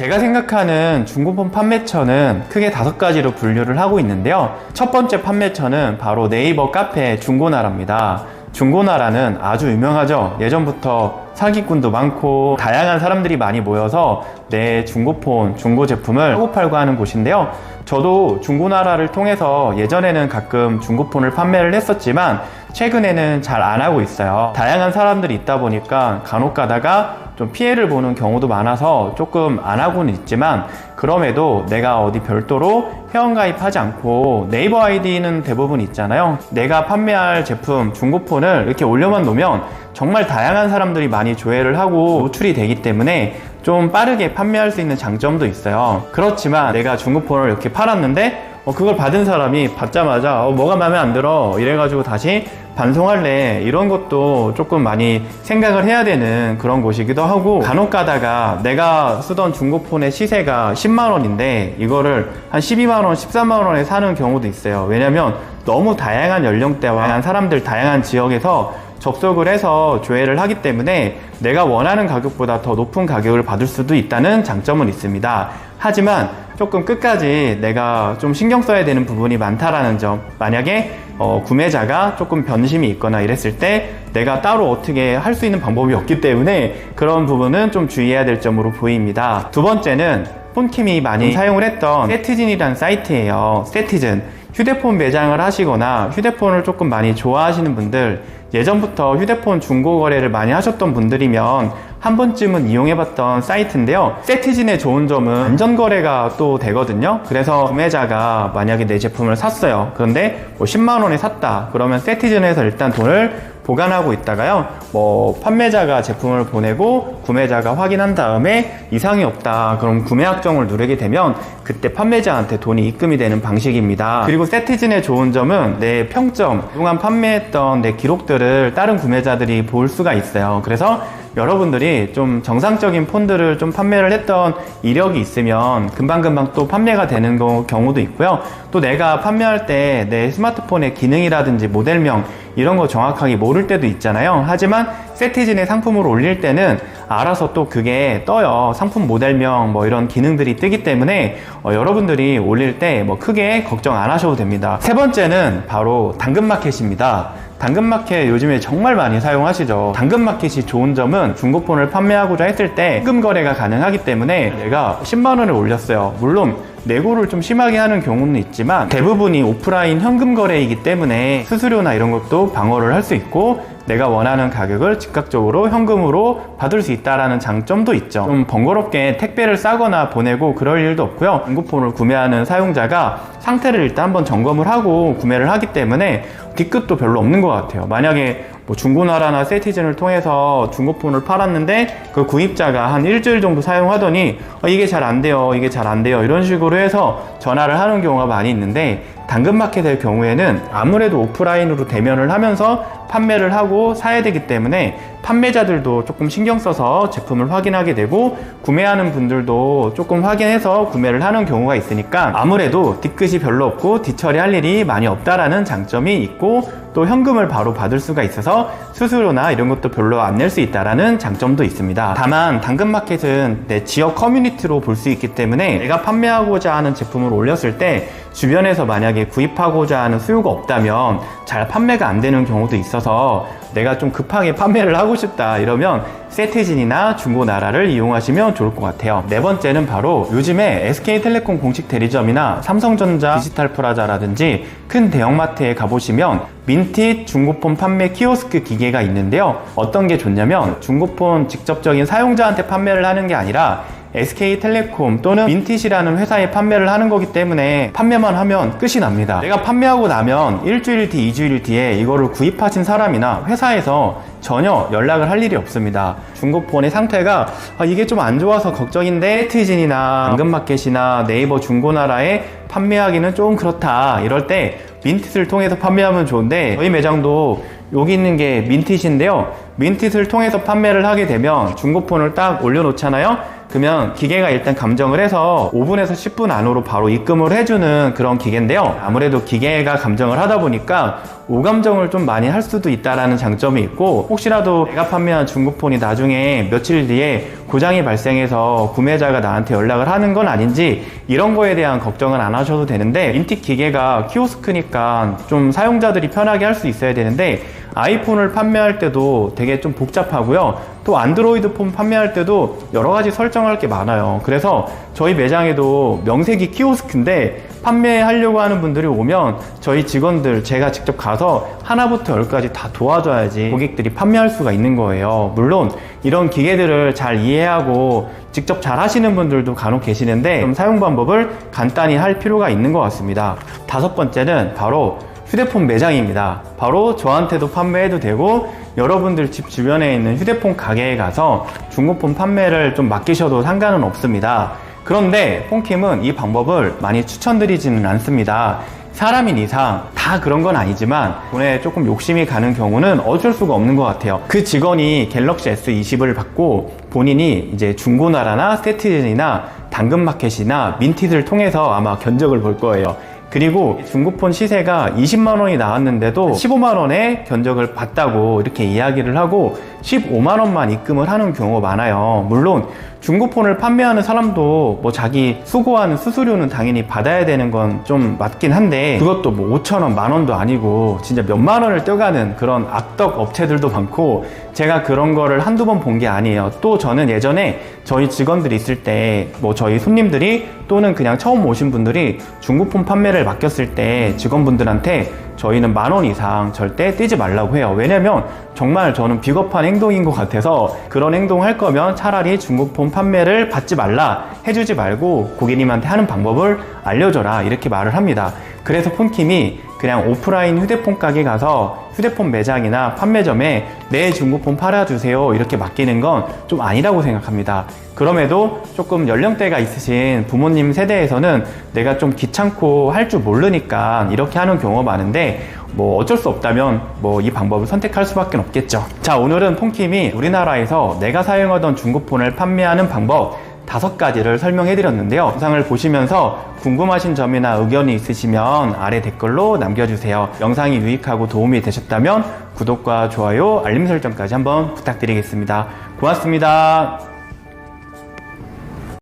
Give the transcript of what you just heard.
제가 생각하는 중고폰 판매처는 크게 다섯 가지로 분류를 하고 있는데요. 첫 번째 판매처는 바로 네이버 카페 중고나라입니다. 중고나라는 아주 유명하죠. 예전부터 사기꾼도 많고 다양한 사람들이 많이 모여서 내 중고폰, 중고 제품을 사고 팔고 하는 곳인데요. 저도 중고나라를 통해서 예전에는 가끔 중고폰을 판매를 했었지만 최근에는 잘 안 하고 있어요. 다양한 사람들이 있다 보니까 간혹 가다가 좀 피해를 보는 경우도 많아서 조금 안 하고는 있지만 그럼에도 내가 어디 별도로 회원가입하지 않고 네이버 아이디는 대부분 있잖아요. 내가 판매할 제품 중고폰을 이렇게 올려만 놓으면 정말 다양한 사람들이 많이 조회를 하고 노출이 되기 때문에 좀 빠르게 판매할 수 있는 장점도 있어요. 그렇지만 내가 중고폰을 이렇게 팔았는데 어, 그걸 받은 사람이 받자마자 어, 뭐가 마음에 안 들어 이래가지고 다시 반송할래 이런 것도 조금 많이 생각을 해야 되는 그런 곳이기도 하고 간혹 가다가 내가 쓰던 중고폰의 시세가 10만 원인데 이거를 한 12만 원, 13만 원에 사는 경우도 있어요. 왜냐면 너무 다양한 연령대와 다양한 사람들, 다양한 지역에서 접속을 해서 조회를 하기 때문에 내가 원하는 가격보다 더 높은 가격을 받을 수도 있다는 장점은 있습니다. 하지만 조금 끝까지 내가 좀 신경 써야 되는 부분이 많다라는 점. 만약에 어, 구매자가 조금 변심이 있거나 이랬을 때 내가 따로 어떻게 할 수 있는 방법이 없기 때문에 그런 부분은 좀 주의해야 될 점으로 보입니다. 두 번째는 폰킴이 많이 사용을 했던 세트진이라는 사이트예요. 세트진. 휴대폰 매장을 하시거나 휴대폰을 조금 많이 좋아하시는 분들 예전부터 휴대폰 중고 거래를 많이 하셨던 분들이면 한 번쯤은 이용해봤던 사이트인데요. 세트진의 좋은 점은 안전 거래가 또 되거든요. 그래서 구매자가 만약에 내 제품을 샀어요. 그런데 뭐 10만 원에 샀다. 그러면 세트진에서 일단 돈을 보관하고 있다가요. 뭐 판매자가 제품을 보내고 구매자가 확인한 다음에 이상이 없다. 그럼 구매 확정을 누르게 되면 그때 판매자한테 돈이 입금이 되는 방식입니다. 그리고 세트진의 좋은 점은 내 평점, 그동안 판매했던 내 기록들을 다른 구매자들이 볼 수가 있어요. 그래서 여러분들이 좀 정상적인 폰들을 좀 판매를 했던 이력이 있으면 금방금방 또 판매가 되는 거- 경우도 있고요. 또 내가 판매할 때 내 스마트폰의 기능이라든지 모델명 이런 거 정확하게 모를 때도 있잖아요. 하지만 세티진의 상품을 올릴 때는 알아서 또 그게 떠요. 상품 모델명 뭐 이런 기능들이 뜨기 때문에 어, 여러분들이 올릴 때 뭐 크게 걱정 안 하셔도 됩니다. 세 번째는 바로 당근마켓입니다. 당근마켓 요즘에 정말 많이 사용하시죠. 당근마켓이 좋은 점은 중고폰을 판매하고자 했을 때 현금 거래가 가능하기 때문에 내가 10만 원을 올렸어요. 물론 내고를 좀 심하게 하는 경우는 있지만 대부분이 오프라인 현금 거래이기 때문에 수수료나 이런 것도 방어를 할 수 있고 내가 원하는 가격을 즉각적으로 현금으로 받을 수 있다라는 장점도 있죠. 좀 번거롭게 택배를 싸거나 보내고 그럴 일도 없고요. 중고폰을 구매하는 사용자가 상태를 일단 한번 점검을 하고 구매를 하기 때문에 뒤끝도 별로 없는 것 같아요. 만약에 뭐 중고나라나 세티즌을 통해서 중고폰을 팔았는데 그 구입자가 한 일주일 정도 사용하더니 어, 이게 잘 안 돼요, 이게 잘 안 돼요 이런 식으로 해서 전화를 하는 경우가 많이 있는데 당근마켓의 경우에는 아무래도 오프라인으로 대면을 하면서 판매를 하고 사야 되기 때문에 판매자들도 조금 신경 써서 제품을 확인하게 되고 구매하는 분들도 조금 확인해서 구매를 하는 경우가 있으니까 아무래도 뒤끝이 별로 없고 뒤처리할 일이 많이 없다라는 장점이 있고 또 현금을 바로 받을 수가 있어서 수수료나 이런 것도 별로 안 낼 수 있다라는 장점도 있습니다. 다만 당근마켓은 내 지역 커뮤니티로 볼 수 있기 때문에 내가 판매하고자 하는 제품을 올렸을 때 주변에서 만약에 구입하고자 하는 수요가 없다면 잘 판매가 안 되는 경우도 있어서 내가 좀 급하게 판매를 하고 싶다 이러면 세트진이나 중고나라를 이용하시면 좋을 것 같아요. 네 번째는 바로 요즘에 SK텔레콤 공식 대리점이나 삼성전자 디지털 프라자라든지 큰 대형마트에 가보시면 민티 중고폰 판매 키오스크 기계가 있는데요. 어떤 게 좋냐면 중고폰 직접적인 사용자한테 판매를 하는 게 아니라 SK텔레콤 또는 민티시라는 회사에 판매를 하는 거기 때문에 판매만 하면 끝이 납니다. 내가 판매하고 나면 일주일 뒤, 이주일 뒤에 이거를 구입하신 사람이나 회사에서 전혀 연락을 할 일이 없습니다. 중고폰의 상태가 아, 이게 좀 안 좋아서 걱정인데 트진이나 당근마켓이나 네이버 중고나라에 판매하기는 좀 그렇다. 이럴 때 민티를 통해서 판매하면 좋은데 저희 매장도 여기 있는 게 민티인데요. 민티를 통해서 판매를 하게 되면 중고폰을 딱 올려놓잖아요. 그러면 기계가 일단 감정을 해서 5분에서 10분 안으로 바로 입금을 해주는 그런 기계인데요. 아무래도 기계가 감정을 하다 보니까 오감정을 좀 많이 할 수도 있다라는 장점이 있고 혹시라도 내가 판매한 중고폰이 나중에 며칠 뒤에 고장이 발생해서 구매자가 나한테 연락을 하는 건 아닌지 이런 거에 대한 걱정은 안 하셔도 되는데 인틱 기계가 키오스크니까 좀 사용자들이 편하게 할 수 있어야 되는데 아이폰을 판매할 때도 되게 좀 복잡하고요. 또 안드로이드 폰 판매할 때도 여러 가지 설정할 게 많아요. 그래서 저희 매장에도 명색이 키오스크인데 판매하려고 하는 분들이 오면 저희 직원들 제가 직접 가서 하나부터 열까지 다 도와줘야지 고객들이 판매할 수가 있는 거예요. 물론 이런 기계들을 잘 이해하고 직접 잘 하시는 분들도 간혹 계시는데 좀 사용 방법을 간단히 할 필요가 있는 것 같습니다. 다섯 번째는 바로 휴대폰 매장입니다. 바로 저한테도 판매해도 되고 여러분들 집 주변에 있는 휴대폰 가게에 가서 중고폰 판매를 좀 맡기셔도 상관은 없습니다. 그런데 폰킴은 이 방법을 많이 추천드리지는 않습니다. 사람인 이상 다 그런 건 아니지만 돈에 조금 욕심이 가는 경우는 어쩔 수가 없는 것 같아요. 그 직원이 갤럭시 S20을 받고 본인이 이제 중고나라나 세트진이나 당근마켓이나 민티를 통해서 아마 견적을 볼 거예요. 그리고 중고폰 시세가 20만 원이 나왔는데도 15만 원에 견적을 받다고 이렇게 이야기를 하고 15만 원만 입금을 하는 경우가 많아요. 물론 중고폰을 판매하는 사람도 뭐 자기 수고하는 수수료는 당연히 받아야 되는 건 좀 맞긴 한데 그것도 뭐 5천 원, 만 원도 아니고 진짜 몇만 원을 떼가는 그런 악덕 업체들도 많고 제가 그런 거를 한두 번 본 게 아니에요. 또 저는 예전에 저희 직원들이 있을 때 뭐 저희 손님들이 또는 그냥 처음 오신 분들이 중고폰 판매를 맡겼을 때 직원분들한테 저희는 만 원 이상 절대 떼지 말라고 해요. 왜냐면 정말 저는 비겁한 행동인 것 같아서 그런 행동 할 거면 차라리 중고폰 판매를 받지 말라 해주지 말고 고객님한테 하는 방법을 알려줘라 이렇게 말을 합니다. 그래서 폰킴이 그냥 오프라인 휴대폰 가게 가서 휴대폰 매장이나 판매점에 내 중고폰 팔아주세요 이렇게 맡기는 건 좀 아니라고 생각합니다. 그럼에도 조금 연령대가 있으신 부모님 세대에서는 내가 좀 귀찮고 할 줄 모르니까 이렇게 하는 경우가 많은데 뭐 어쩔 수 없다면 뭐 이 방법을 선택할 수밖에 없겠죠. 자 오늘은 폰킴이 우리나라에서 내가 사용하던 중고폰을 판매하는 방법 다섯 가지를 설명해 드렸는데요. 영상을 보시면서 궁금하신 점이나 의견이 있으시면 아래 댓글로 남겨주세요. 영상이 유익하고 도움이 되셨다면 구독과 좋아요, 알림 설정까지 한번 부탁드리겠습니다. 고맙습니다.